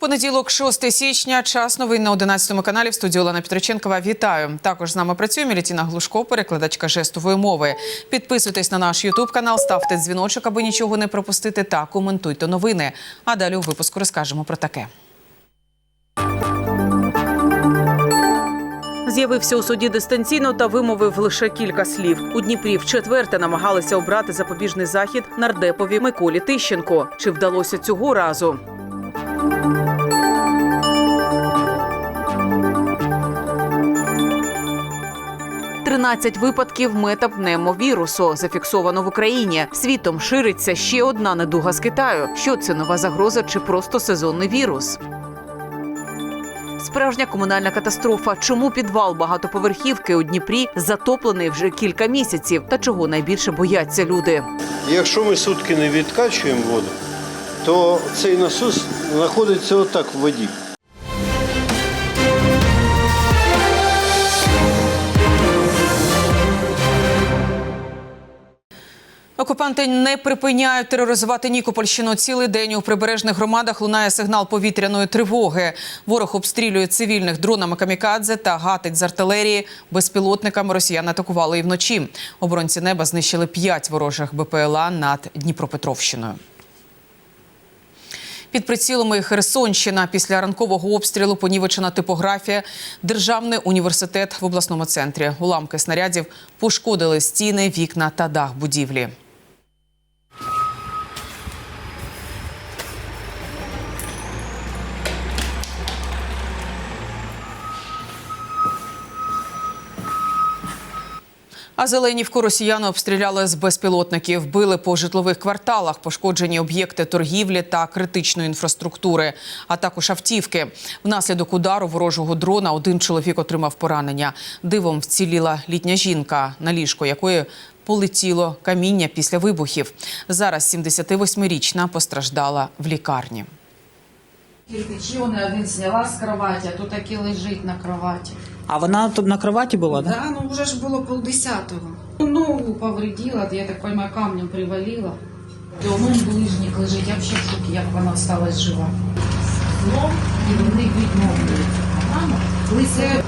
Понеділок, 6 січня, час новин на 11 каналі в студії Олена Петриченкова. Вітаю. Також з нами працює Мілітіна Глушко, перекладачка жестової мови. Підписуйтесь на наш Ютуб канал, ставте дзвіночок, аби нічого не пропустити, та коментуйте новини. А далі у випуску розкажемо про таке. З'явився у суді дистанційно та вимовив лише кілька слів. У Дніпрі вчетверте намагалися обрати запобіжний захід нардепові Миколі Тищенко. Чи вдалося цього разу? Тринадцять випадків метапневмовірусу зафіксовано в Україні. Світом шириться ще одна недуга з Китаю. Що це нова загроза чи просто сезонний вірус? Справжня комунальна катастрофа. Чому підвал багатоповерхівки у Дніпрі затоплений вже кілька місяців? Та чого найбільше бояться люди? Якщо ми сутки не відкачуємо воду, то цей насос знаходиться отак в воді. Окупанти не припиняють тероризувати Нікопольщину. Цілий день у прибережних громадах лунає сигнал повітряної тривоги. Ворог обстрілює цивільних дронами камікадзе та гатить з артилерії. Безпілотниками росіян атакували і вночі. Оборонці неба знищили п'ять ворожих БПЛА над Дніпропетровщиною. Під прицілами Херсонщина після ранкового обстрілу понівечена типографія. Державний університет в обласному центрі. Уламки снарядів пошкодили стіни, вікна та дах будівлі. А Зеленівку росіяни обстріляли з безпілотників, били по житлових кварталах, пошкоджені об'єкти торгівлі та критичної інфраструктури, а також автівки. Внаслідок удару ворожого дрона один чоловік отримав поранення. Дивом вціліла літня жінка, на ліжко якої полетіло каміння після вибухів. Зараз 78-річна постраждала в лікарні. Кирпичі вони один зняла з кроваті, а тут таки лежить на кроваті. А вона тут на кроваті була, да? Да, ну вже ж було полдесятого. Ногу повредила, я так понимаю, камнем привалила. Дома ближніх лежить, я взагалі в шокі, як вона осталась жива. Слом і вони. А мама лисе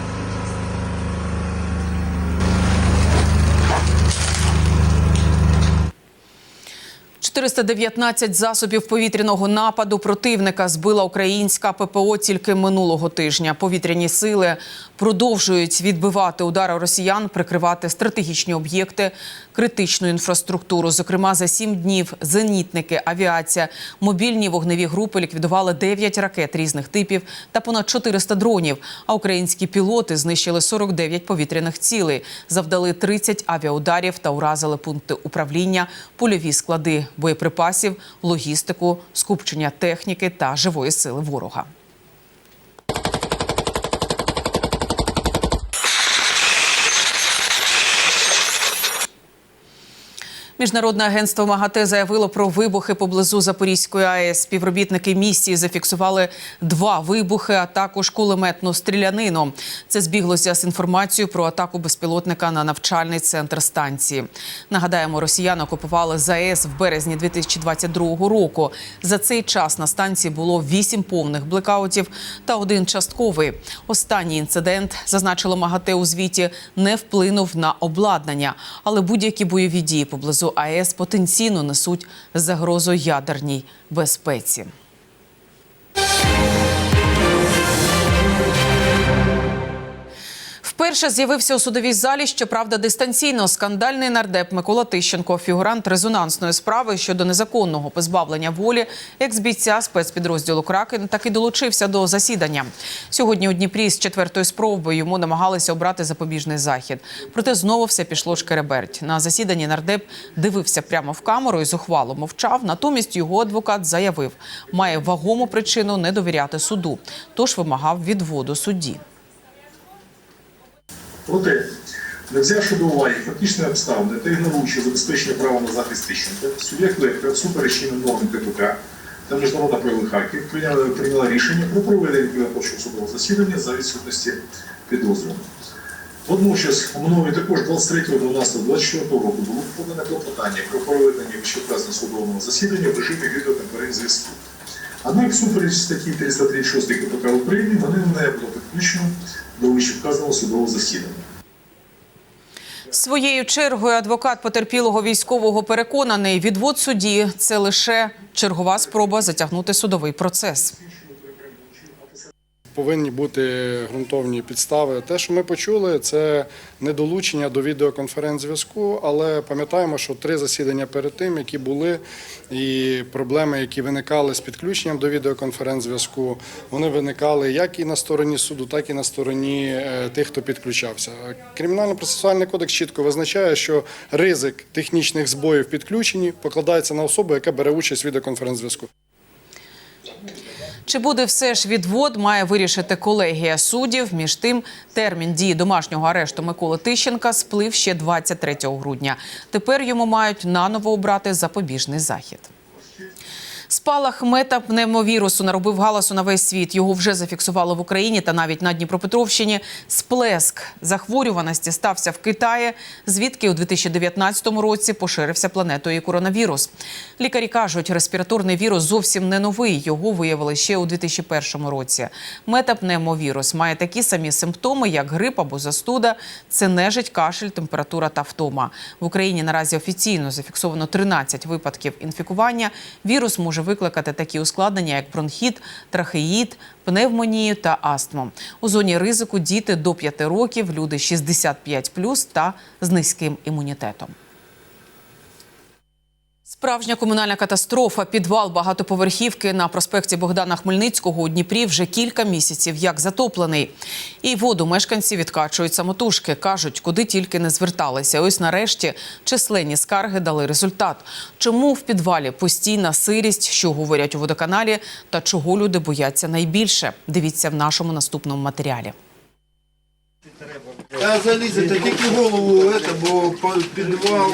419 засобів повітряного нападу противника збила українська ППО тільки минулого тижня. Повітряні сили продовжують відбивати удари росіян, прикривати стратегічні об'єкти, критичну інфраструктуру. Зокрема, за сім днів зенітники, авіація, мобільні вогневі групи ліквідували 9 ракет різних типів та понад 400 дронів. А українські пілоти знищили 49 повітряних цілей, завдали 30 авіаударів та уразили пункти управління, польові склади боєприпасів, логістику, скупчення техніки та живої сили ворога. Міжнародне агентство МАГАТЕ заявило про вибухи поблизу Запорізької АЕС. Співробітники місії зафіксували два вибухи, а також кулеметну стрілянину. Це збіглося з інформацією про атаку безпілотника на навчальний центр станції. Нагадаємо, росіяни окупували ЗАЕС в березні 2022 року. За цей час на станції було вісім повних блекаутів та один частковий. Останній інцидент зазначило МАГАТЕ у звіті не вплинув на обладнання, але будь-які бойові дії поблизу АЕС потенційно несуть загрозу ядерній безпеці. Вперше з'явився у судовій залі, щоправда, дистанційно скандальний нардеп Микола Тищенко, фігурант резонансної справи щодо незаконного позбавлення волі екс-бійця спецпідрозділу Кракен, так і долучився до засідання. Сьогодні у Дніпрі з четвертої спроби йому намагалися обрати запобіжний захід. Проте знову все пішло шкереберть. На засіданні нардеп дивився прямо в камеру і зухвало мовчав. Натомість його адвокат заявив, має вагому причину не довіряти суду, тож вимагав відводу судді. Проте, не взявши до уваги фактичні обставини та ігноруючи забезпечення права на захист Тищенка, суддя Клепка всупереч чинним нормам КПК та міжнародно-правових актів прийняла, прийняла рішення про проведення підготовчого судового засідання за відсутності підозрюваного. Водночас, у мною також 23.12.24 року було подане клопотання про проведення вищевказаного судового засідання в режимі відеоконференц-зв'язку. Однак, всупереч статті 336 КПК України, вони не було підключено до вищевказаного судового засідання. Своєю чергою адвокат потерпілого військового переконаний, відвод судді це лише чергова спроба затягнути судовий процес. Повинні бути ґрунтовні підстави. Те, що ми почули, це недолучення до відеоконференц-зв'язку, але пам'ятаємо, що три засідання перед тим, які були, і проблеми, які виникали з підключенням до відеоконференц-зв'язку, вони виникали як і на стороні суду, так і на стороні е, тих, хто підключався. Кримінально-процесуальний кодекс чітко визначає, що ризик технічних збоїв в підключенні покладається на особу, яка бере участь в відеоконференц-зв'язку. Чи буде все ж відвод, має вирішити колегія суддів. Між тим, термін дії домашнього арешту Миколи Тищенка сплив ще 23 грудня. Тепер йому мають наново обрати запобіжний захід. Спалах метапневмовірусу наробив галасу на весь світ. Його вже зафіксували в Україні та навіть на Дніпропетровщині. Сплеск захворюваності стався в Китаї, звідки у 2019 році поширився планетою коронавірус. Лікарі кажуть, респіраторний вірус зовсім не новий. Його виявили ще у 2001 році. Метапневмовірус має такі самі симптоми, як грип або застуда. Це нежить, кашель, температура та втома. В Україні наразі офіційно зафіксовано 13 випадків інфікування. Вірус може викликати такі ускладнення, як бронхіт, трахеїд, пневмонію та астму. У зоні ризику діти до 5 років, люди 65+, та з низьким імунітетом. Справжня комунальна катастрофа. Підвал багатоповерхівки на проспекті Богдана Хмельницького у Дніпрі вже кілька місяців як затоплений. І воду мешканці відкачують самотужки. Кажуть, куди тільки не зверталися. Ось нарешті численні скарги дали результат. Чому в підвалі постійна сирість, що говорять у водоканалі, та чого люди бояться найбільше? Дивіться в нашому наступному матеріалі. Та залізете, тільки голову, это, бо підвал.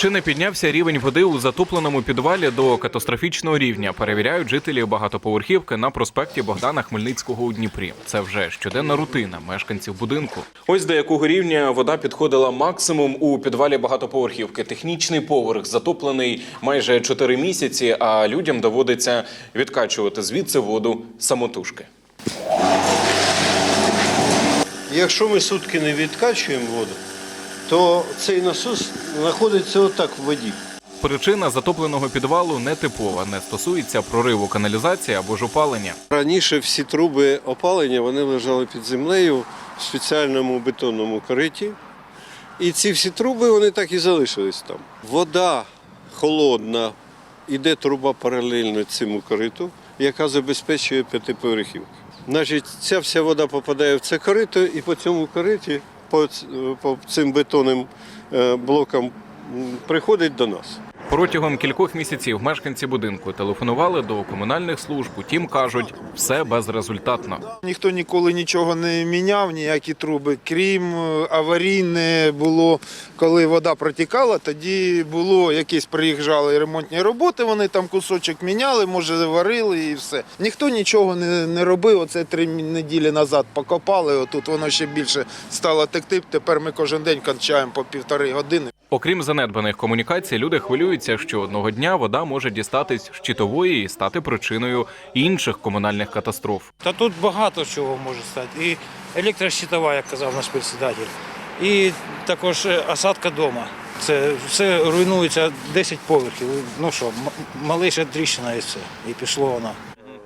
Чи не піднявся рівень води у затопленому підвалі до катастрофічного рівня? Перевіряють жителі багатоповерхівки на проспекті Богдана Хмельницького у Дніпрі. Це вже щоденна рутина мешканців будинку. Ось до якого рівня вода підходила максимум у підвалі багатоповерхівки. Технічний поверх затоплений майже 4 місяці, а людям доводиться відкачувати звідси воду самотужки. Якщо ми сутки не відкачуємо воду, то цей насос знаходиться отак в воді. Причина затопленого підвалу не типова, не стосується прориву каналізації або ж опалення. Раніше всі труби опалення вони лежали під землею в спеціальному бетонному кориті. І ці всі труби вони так і залишились там. Вода холодна, іде труба паралельно цьому кориту, яка забезпечує п'ятиповерхівки. Значить, ця вся вода попадає в це корито, і по цьому кориті, по, цим бетонним е, блокам приходить до нас. Протягом кількох місяців мешканці будинку телефонували до комунальних служб. Утім, кажуть, все безрезультатно. Ніхто ніколи нічого не міняв, ніякі труби. Крім е, аварійне було, коли вода протікала, тоді було якісь приїжджали ремонтні роботи, вони там кусочок міняли, може варили і все. Ніхто нічого не, не робив. Оце три неділі назад покопали, отут воно ще більше стало текти. Тепер ми кожен день кончаємо по півтори години. Окрім занедбаних комунікацій, люди хвилюються, що одного дня вода може дістатись щитової і стати причиною інших комунальних катастроф. Та тут багато чого може стати. І електрощитова, як казав наш председатель, і також е, осадка дома. Це все руйнується 10 поверхів. Ну що, м- малейша тріщина і все. І пішло воно.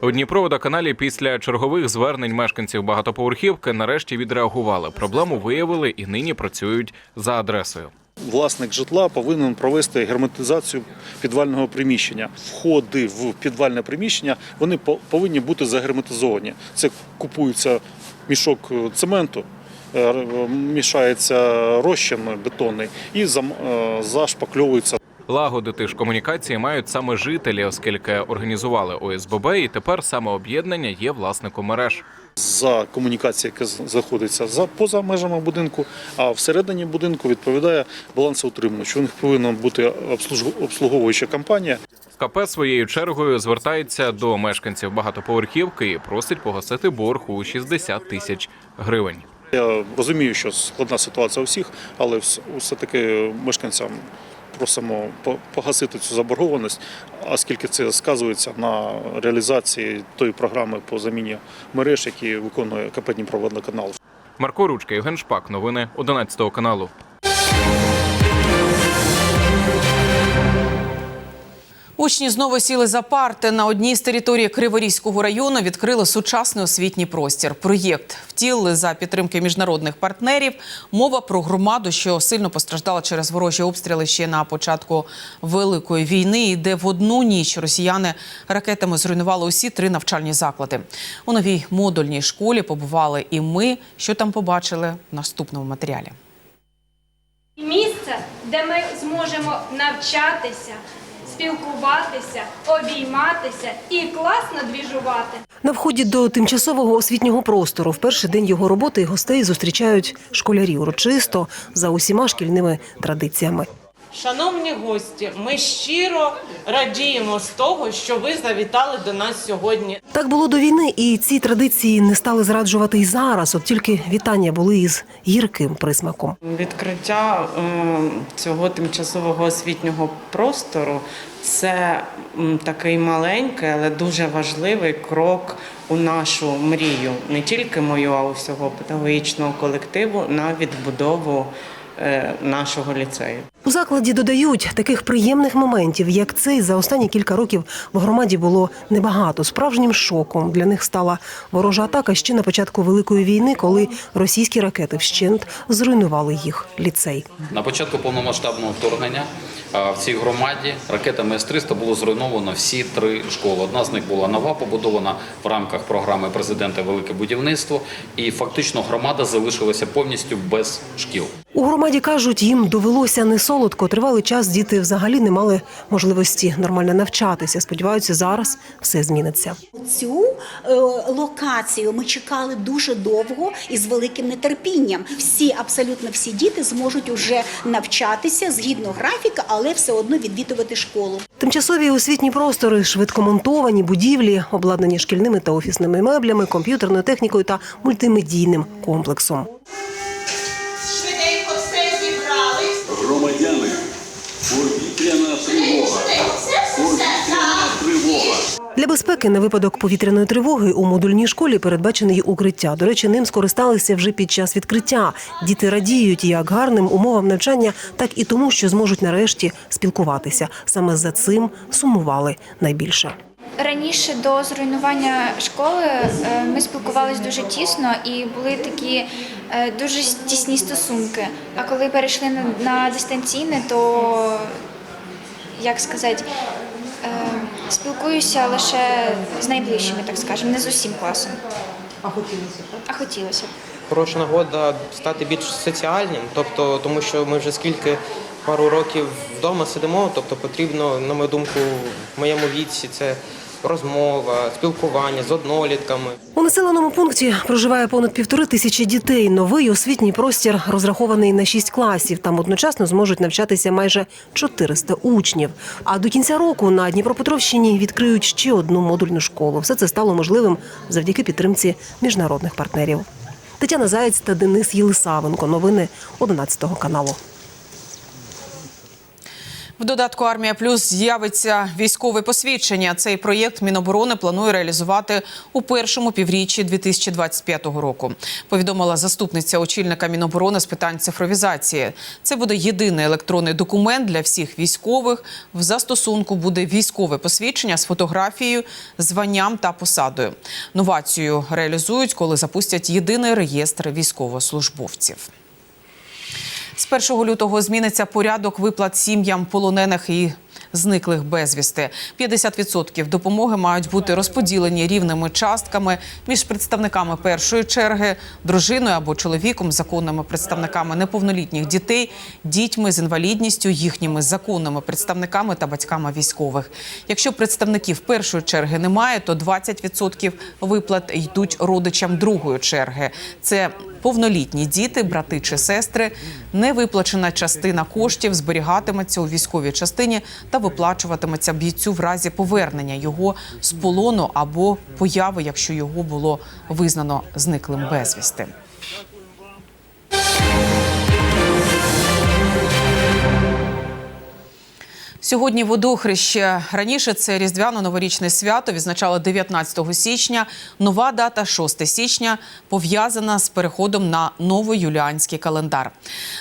У Дніпроводоканалі після чергових звернень мешканців багатоповерхівки нарешті відреагували. Проблему виявили і нині працюють за адресою. Власник житла повинен провести герметизацію підвального приміщення. Входи в підвальне приміщення вони повинні бути загерметизовані. Це купується мішок е, цементу, е, мішається розчин бетонний і е, зашпакльовується Лагодити ж комунікації мають саме жителі, оскільки організували ОСББ, і тепер саме об'єднання є власником мереж. За комунікація, яка знаходиться за поза межами будинку, а всередині будинку відповідає балансоутримувач. У них повинна бути обслуговуюча компанія, КП своєю чергою звертається до мешканців багатоповерхівки і просить погасити борг у 60 тисяч гривень. Я розумію, що складна ситуація у всіх, але все-таки мешканцям просимо погасити цю заборгованість, оскільки це сказується на реалізації тої програми по заміні мереж, які виконує КП Дніпроводоканал. Марко Ручка, Євген Шпак. Новини 11 каналу. Учні знову сіли за парти. На одній з територій Криворізького району відкрили сучасний освітній простір. Проєкт втілили за підтримки міжнародних партнерів. Мова про громаду, що сильно постраждала через ворожі обстріли ще на початку великої війни, і де в одну ніч росіяни ракетами зруйнували усі три навчальні заклади. У новій модульній школі побували і ми. Що там побачили в наступному матеріалі. Місце, де ми зможемо навчатися, спілкуватися, обійматися і класно двіжувати. На вході до тимчасового освітнього простору в перший день його роботи гостей зустрічають школярі урочисто за усіма шкільними традиціями. Шановні гості, ми щиро радіємо з того, що ви завітали до нас сьогодні. Так було до війни, і ці традиції не стали зраджувати й зараз. От тільки вітання були із гірким присмаком. Відкриття е, цього тимчасового освітнього простору це такий маленький, але дуже важливий крок у нашу мрію, не тільки мою, а усього педагогічного колективу на відбудову нашого ліцею. У закладі додають таких приємних моментів, як цей за останні кілька років в громаді було небагато. Справжнім шоком для них стала ворожа атака ще на початку великої війни, коли російські ракети вщент зруйнували їх ліцей. На початку повномасштабного вторгнення в цій громаді ракетами С-300 було зруйновано всі три школи. Одна з них була нова, побудована в рамках програми президента Велике будівництво, і фактично громада залишилася повністю без шкіл. У громаді кажуть, їм довелося не солодко. Тривалий час діти взагалі не мали можливості нормально навчатися. Сподіваються, зараз все зміниться. Цю е, локацію ми чекали дуже довго і з великим нетерпінням. Всі, абсолютно всі діти зможуть уже навчатися згідно графіка, але все одно відвідувати школу. Тимчасові освітні простори, швидкомонтовані будівлі, обладнані шкільними та офісними меблями, комп'ютерною технікою та мультимедійним комплексом. Для безпеки на випадок повітряної тривоги у модульній школі передбачене укриття. До речі, ним скористалися вже під час відкриття. Діти радіють як гарним умовам навчання, так і тому, що зможуть нарешті спілкуватися. Саме за цим сумували найбільше. Раніше до зруйнування школи е, ми спілкувалися дуже тісно і були такі е, дуже тісні стосунки. А коли перейшли на, дистанційне, то як сказати, е, спілкуюся лише з найближчими, так скажемо, не з усім класом. А хотілося б? А хотілося б. Хороша нагода стати більш соціальним, тобто тому що ми вже скільки пару років вдома сидимо, тобто потрібно, на мою думку, в моєму віці це розмова, спілкування з однолітками. Населеному пункті проживає понад півтори тисячі дітей. Новий освітній простір розрахований на шість класів. Там одночасно зможуть навчатися майже 400 учнів. А до кінця року на Дніпропетровщині відкриють ще одну модульну школу. Все це стало можливим завдяки підтримці міжнародних партнерів. Тетяна Заєць та Денис Єлисавенко. Новини 11 каналу. В додатку Армія Плюс з'явиться військове посвідчення. Цей проєкт Міноборони планує реалізувати у першому півріччі 2025 року. Повідомила заступниця очільника Міноборони з питань цифровізації. Це буде єдиний електронний документ для всіх військових. В застосунку буде військове посвідчення з фотографією, званням та посадою. Новацію реалізують, коли запустять єдиний реєстр військовослужбовців. З 1 лютого зміниться порядок виплат сім'ям полонених і зниклих безвісти. 50% допомоги мають бути розподілені рівними частками між представниками першої черги, дружиною або чоловіком, законними представниками неповнолітніх дітей, дітьми з інвалідністю, їхніми законними представниками та батьками військових. Якщо представників першої черги немає, то 20% виплат йдуть родичам другої черги. Це повнолітні діти, брати чи сестри. Невиплачена частина коштів зберігатиметься у військовій частині та виплачуватиметься бійцю в разі повернення його з полону або появи, якщо його було визнано зниклим безвісти. Сьогодні водохреще. Раніше це різдвяно-новорічне свято відзначало 19 січня. Нова дата 6 січня пов'язана з переходом на новоюліанський календар.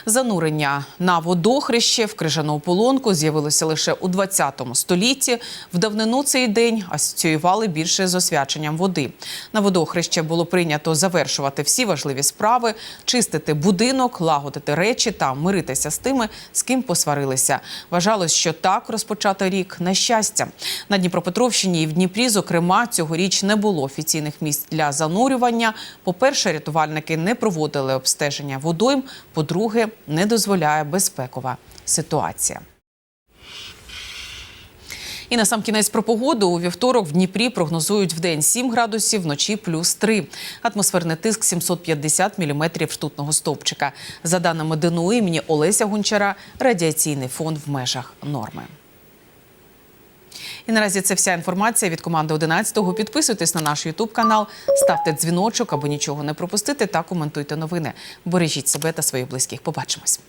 Занурення на водохреще в крижану полонку з'явилося лише у 20 столітті. В давнину цей день асоціювали більше з освяченням води. На водохреще було прийнято завершувати всі важливі справи, чистити будинок, лагодити речі та миритися з тими, з ким посварилися. Вважалось, що так розпочати рік на щастя. На Дніпропетровщині і в Дніпрі, зокрема, цьогоріч не було офіційних місць для занурювання. По-перше, рятувальники не проводили обстеження водойм. По-друге, не дозволяє безпекова ситуація. І на сам кінець про погоду у вівторок в Дніпрі прогнозують в день 7 градусів, вночі плюс 3. Атмосферний тиск 750 міліметрів ртутного стовпчика. За даними ДНУ імені Олеся Гончара, радіаційний фон в межах норми. І наразі це вся інформація від команди 11-го. Підписуйтесь на наш Ютуб канал, ставте дзвіночок, аби нічого не пропустити та коментуйте новини. Бережіть себе та своїх близьких. Побачимось.